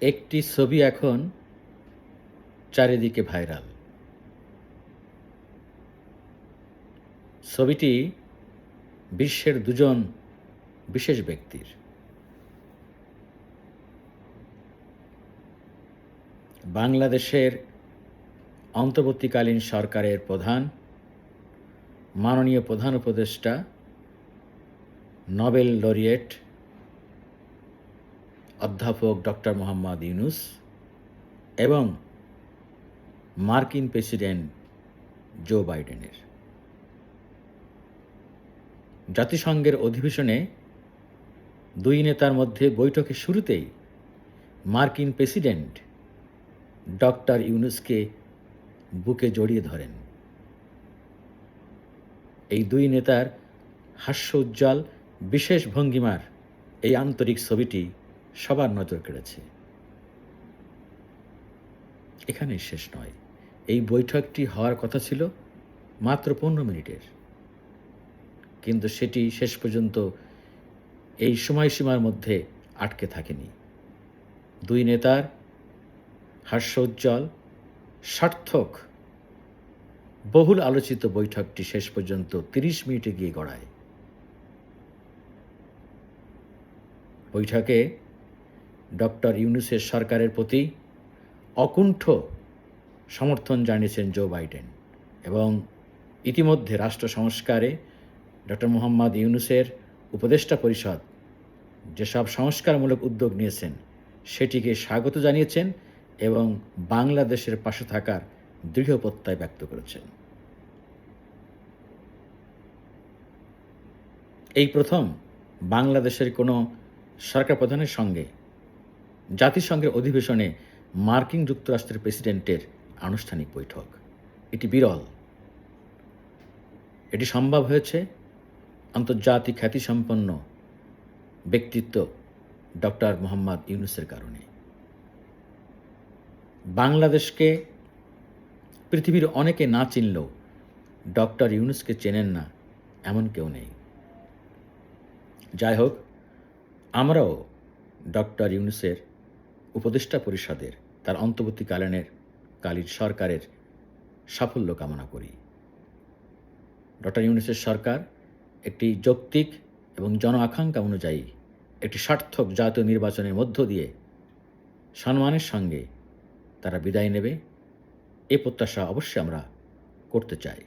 একটি ছবি এখন চারিদিকে ভাইরাল। ছবিটি বিশ্বের দুজন বিশেষ ব্যক্তির। বাংলাদেশের অন্তর্বর্তীকালীন সরকারের প্রধান, মাননীয় প্রধান উপদেষ্টা, নবেল লরিয়েট অধ্যাপক ডক্টর মোহাম্মদ ইউনুস এবং মার্কিন প্রেসিডেন্ট জো বাইডেনের। জাতিসংঘের অধিবেশনে দুই নেতার মধ্যে বৈঠকের শুরুতেই মার্কিন প্রেসিডেন্ট ডক্টর ইউনুসকে বুকে জড়িয়ে ধরেন। এই দুই নেতার হাস্য উজ্জ্বল বিশেষ ভঙ্গিমার এই আন্তরিক ছবিটি সবার নজর কেড়েছে। এখানেই শেষ নয়। এই বৈঠকটি হওয়ার কথা ছিল মাত্র পনেরো মিনিটের। কিন্তু সেটি শেষ পর্যন্ত এই সময়সীমার মধ্যে আটকে থাকেনি। দুই নেতার হাস্যোজ্জ্বল, সার্থক, বহুল আলোচিত বৈঠকটি শেষ পর্যন্ত তিরিশ মিনিটে গিয়ে গড়ায়। বৈঠকে ডক্টর ইউনুসের সরকারের প্রতি অকুণ্ঠ সমর্থন জানিয়েছেন জো বাইডেন এবং ইতিমধ্যে রাষ্ট্র সংস্কারে ডক্টর মোহাম্মদ ইউনুসের উপদেষ্টা পরিষদ যেসব সংস্কারমূলক উদ্যোগ নিয়েছেন সেটিকে স্বাগত জানিয়েছেন এবং বাংলাদেশের পাশে থাকার দৃঢ় প্রত্যয় ব্যক্ত করেছেন। এই প্রথম বাংলাদেশের কোনো সরকার প্রধানের সঙ্গে জাতিসংঘের অধিবেশনে মার্কিন যুক্তরাষ্ট্রের প্রেসিডেন্টের আনুষ্ঠানিক বৈঠক। এটি বিরল। এটি সম্ভব হয়েছে আন্তর্জাতিক খ্যাতিসম্পন্ন ব্যক্তিত্ব ডক্টর মোহাম্মদ ইউনুসের কারণে। বাংলাদেশকে পৃথিবীর অনেকে না চিনলেও ডক্টর ইউনুসকে চেনেন না এমন কেউ নেই। যাই হোক, আমরাও ডক্টর ইউনুসের উপদেষ্টা পরিষদের তার অন্তর্বর্তীকালীনের কালীর সরকারের সাফল্য কামনা করি। ডক্টর ইউনিসের সরকার একটি যৌক্তিক এবং জন আকাঙ্ক্ষা অনুযায়ী একটি সার্থক জাতীয় নির্বাচনের মধ্য দিয়ে সম্মানের সঙ্গে তারা বিদায় নেবে। এ প্রত্যাশা অবশ্যই আমরা করতে চাই।